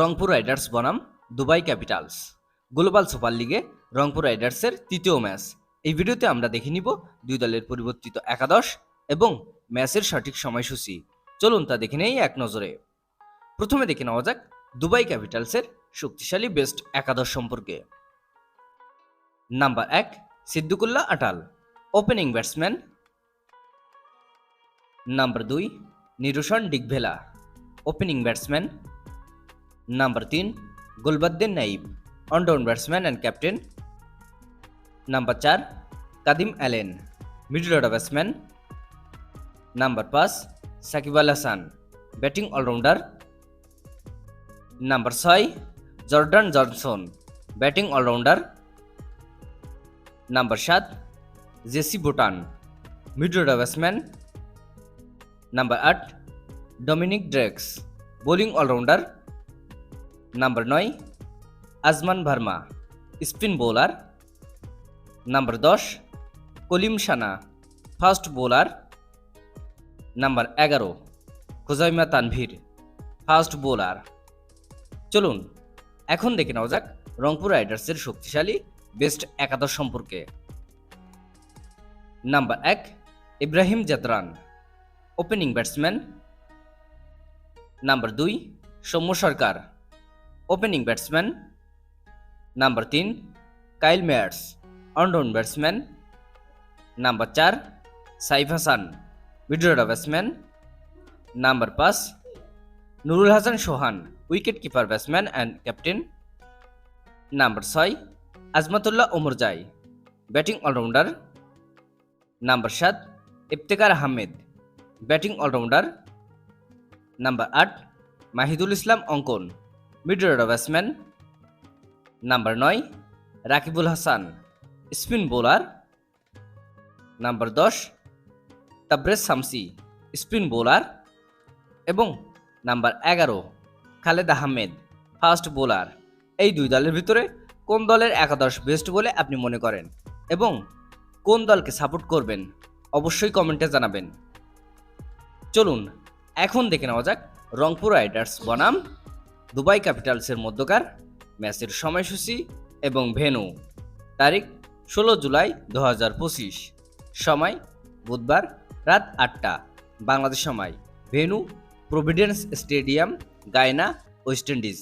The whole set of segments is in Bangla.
রংপুর রাইডার্স বনাম, দুবাই ক্যাপিটালস। গ্লোবাল সুপার লিগে রংপুর রাইডার্সের তৃতীয় ম্যাচ। এই ভিডিওতে আমরা দেখে নিব দুই দলের পরিবর্তিত একাদশ এবং ম্যাচের সঠিক সময়সূচি। চলুন তা দেখে নেই এক নজরে। প্রথমে দেখে নেওয়া যাক দুবাই ক্যাপিটালসের শক্তিশালী বেস্ট একাদশ সম্পর্কে। নাম্বার এক, Siddiqullah Atal, opening batsman. Number দুই, Niroshan Dickwella, opening batsman. Number তিন Gulbadin Naib one down batsman and captain number চার Kadeem Alleyne middle order batsman number পাঁচ Shakib Al Hasan batting allrounder number ছয় Jordan Johnson batting allrounder number সাত জেসি ভুটান মিডল অর্ডার ব্যাটসম্যান নাম্বার আট Dominic Drakes bowling allrounder number নয় Azman Verma spin bowler number দশ Kaleem Sana fast bowler number এগারো খুজাইমা তানভীর ফাস্ট বোলার চলুন, এখন দেখে নেওয়া যাক রংপুর রাইডার্সের শক্তিশালী বেস্ট একাদশ সম্পর্কে। নাম্বার এক Ibrahim Zadran opening batsman number দুই Soumya Sarkar opening batsman number তিন Kyle Mayers one down batsman number চার Saif Hasan middle batsman number পাঁচ Nurul Hasan Sohan wicket keeper batsman and captain number ছয় Azmatullah Omarzai batting allrounder number সাত Iftikhar Ahmed batting allrounder number আট Mahidul Islam Ankon middle order batsman number নয় Rakibul Hasan spin bowler number দশ তাবরেজ শামসি স্পিন বোলার এবং নাম্বার এগারো খালেদ আহমেদ ফাস্ট বোলার এই দুই দলের ভিতরে কোন দলের একাদশ বেস্ট বলে আপনি মনে করেন? এবং কোন দলকে সাপোর্ট করবেন? অবশ্যই কমেন্টে জানাবেন। চলুন, এখন দেখে নেওয়া যাক রংপুর রাইডার্স বনাম। দুবাই ক্যাপিটালসের মধ্যকার ম্যাচের সময়সূচি এবং ভেনু তারিখ ষোলো জুলাই দু হাজার পঁচিশ। সময় বুধবার রাত আটটা। বাংলাদেশ সময় venue Providence stadium, Guyana, West Indies.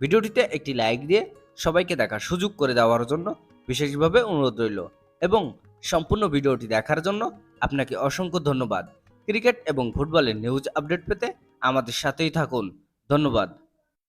ভিডিওটিতে একটি লাইক দিয়ে সবাইকে দেখার সুযোগ করে দেওয়ার জন্য বিশেষভাবে অনুরোধ রইল এবং সম্পূর্ণ ভিডিওটি দেখার জন্য আপনাকে অসংখ্য ধন্যবাদ। ক্রিকেট এবং ফুটবলের নিউজ আপডেট পেতে আমাদের সাথেই থাকুন। ধন্যবাদ।